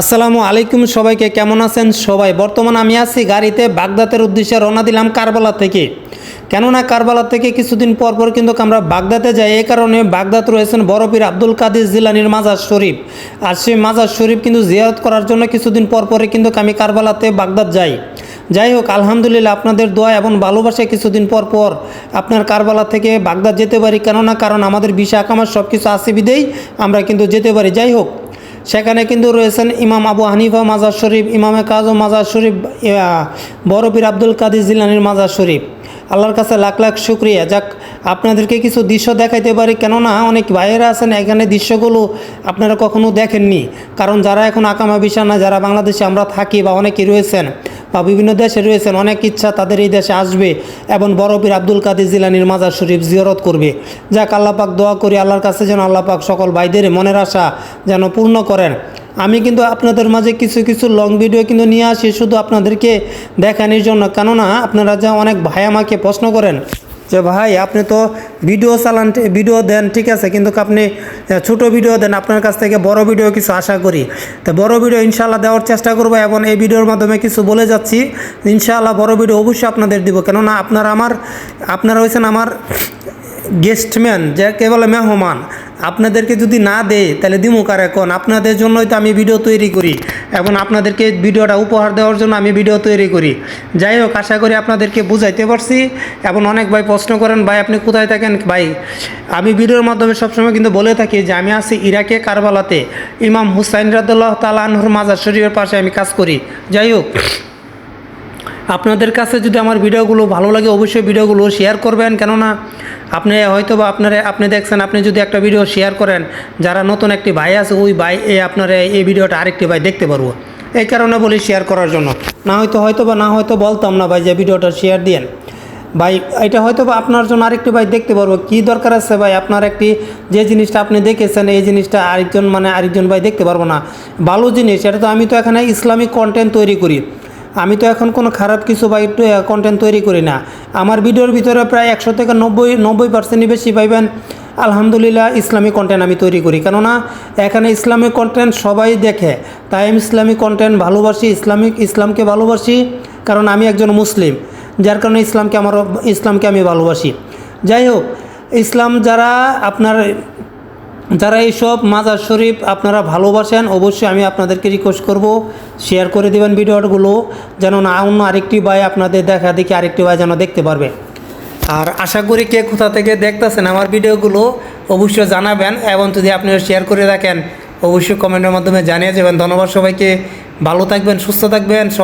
আসসালামু আলাইকুম সবাইকে, কেমন আছেন সবাই? বর্তমান আমি আছি গাড়িতে, বাগদাদের উদ্দেশ্যে রওনা দিলাম কারবালা থেকে। কেননা কারবালা থেকে কিছুদিন পর পর কিন্তু আমরা বাগদাদে যাই এই কারণে বাগদাদ রয়েছেন বরফির আব্দুল কাদির জিলানির মাজার শরীফ। আর সেই মাজার শরীফ কিন্তু জিয়ারত করার জন্য কিছুদিন পর পরে কিন্তু আমি কারবালাতে বাগদাদ যাই। যাই হোক, আলহামদুলিল্লাহ আপনাদের দোয়া এবং ভালোবাসায় কিছুদিন পর পর আপনার কারবালা থেকে বাগদাদ যেতে পারি। কেননা কারণ আমাদের বিশা আকামার সব কিছু আছে বিদেই আমরা কিন্তু যেতে পারি। যাই হোক সেখানে কিন্তু রয়েছেন ইমাম আবু হানিফা মাজার শরীফ, ইমামে কাজম মাজার শরীফ বড়পীর আব্দুল কাদির জিলানির মাজার শরীফ। আল্লাহর কাছে লাখ লাখ শুক্রিয়া। যাক, আপনাদেরকে কিছু দৃশ্য দেখাইতে পারি, কেননা অনেক ভাইয়েরা আছেন, এখানে দৃশ্যগুলো আপনারা কখনো দেখেননি। কারণ যারা এখন আকামা বিছানা যারা বাংলাদেশে আমরা থাকি বা অনেকে রয়েছেন বিভিন্ন দেশে রয়েছেন, অনেক ইচ্ছা তাদের এই দেশে আসবে এবং বরফির আব্দুল কাদির জিলানির মাজার শরীফ জিয়রত করবে। যাক, আল্লাহ পাক দোয়া করি, আল্লাহর কাছে যেন আল্লাহ পাক সকল ভাইদের মনের আশা যেন পূর্ণ করেন। আমি কিন্তু আপনাদের মাঝে কিছু কিছু লং ভিডিও কিন্তু নিয়ে আসি, শুধু আপনাদেরকে দেখানোর জন্য। কেননা আপনারা যা অনেক ভাই আমাকে প্রশ্ন করেন যে ভাই, আপনি তো ভিডিও চালান ভিডিও দেন, ঠিক আছে? কিন্তু আপনি ছোটো ভিডিও দেন, আপনার কাছ থেকে বড় ভিডিও কিছু আশা করি। তো বড় ভিডিও ইনশাল্লাহ দেওয়ার চেষ্টা করব এবং এই ভিডিওর মাধ্যমে কিছু বলে যাচ্ছি। ইনশাআল্লাহ বড় ভিডিও অবশ্যই আপনাদের দিব। কেননা আপনারা আমার, আপনারা হয়েছেন আমার গেস্টম্যান যাকে বলে মেহমান, আপনাদেরকে যদি না দেয়, তাহলে দিমু কার এখন আপনাদের জন্যই তো আমি ভিডিও তৈরি করি, এবং আপনাদেরকে ভিডিওটা উপহার দেওয়ার জন্য আমি ভিডিও তৈরি করি। যাই হোক, আশা করি আপনাদেরকে বুঝাইতে পারছি, এবং অনেক ভাই প্রশ্ন করেন, ভাই, আপনি কোথায় থাকেন? ভাই, আমি ভিডিওর মাধ্যমে সবসময় কিন্তু বলে থাকি যে, আমি আছি ইরাকে কারবালাতে। ইমাম হুসাইন রাদুল্লাহ তালা মাজার শরীফের পাশে আমি কাজ করি। যাই হোক আপনাদের কাছে যদি আমার ভিডিওগুলো ভালো লাগে, অবশ্যই ভিডিওগুলো শেয়ার করবেন। কেননা আপনি হয়তো বা আপনারা, আপনি দেখছেন, আপনি যদি একটা ভিডিও শেয়ার করেন, যারা নতুন একটি ভাই আছে, ওই ভাই, এ আপনার এই ভিডিওটা আরেকটি ভাই দেখতে পারব। এই কারণে বলি শেয়ার করার জন্য। না হয়তো হয়তো বা না হয়তো বলতাম না ভাই যে ভিডিওটা শেয়ার দিয়েন। ভাই, এটা হয়তো বা আপনার জন্য আরেকটি ভাই দেখতে পারব। কী দরকার আছে ভাই? আপনার একটি, যে জিনিসটা আপনি দেখেছেন, এই জিনিসটা আরেকজন মানে আরেকজন ভাই দেখতে পারব না। ভালো জিনিস, এটা তো আমি তো এখানে ইসলামিক কন্টেন্ট তৈরি করি। আমি তো এখন কোনো খারাপ কিছু বা একটু কন্টেন্ট তৈরি করি না। আমার ভিডিওর ভিতরে প্রায় একশো থেকে নব্বই নব্বই পার্সেন্টই বেশি পাইবেন আলহামদুলিল্লাহ ইসলামিক কন্টেন্ট আমি তৈরি করি। কেননা, এখানে ইসলামিক কন্টেন্ট সবাই দেখে। তাই আমি ইসলামিক কন্টেন্ট ভালোবাসি ইসলামিক ইসলামকে ভালোবাসি, কারণ আমি একজন মুসলিম। যার কারণে ইসলামকে আমার, ইসলামকে আমি ভালোবাসি। যাই হোক, ইসলাম যারা আপনার যারা এইসব মাজার শরীফ আপনারা ভালোবাসেন, অবশ্যই আমি আপনাদেরকে রিকোয়েস্ট করব শেয়ার করে দেবেন ভিডিওগুলো, যেন না অন্য আরেকটি ভাই আপনাদের দেখা দেখি আরেকটি ভাই যেন দেখতে পারবে। আর আশা করি কে কোথা থেকে দেখতেছেন আমার ভিডিওগুলো, অবশ্যই জানাবেন এবং যদি আপনিও শেয়ার করে রাখেন, অবশ্যই কমেন্টের মাধ্যমে জানিয়ে যাবেন। ধন্যবাদ সবাইকে, ভালো থাকবেন, সুস্থ থাকবেন, সবাই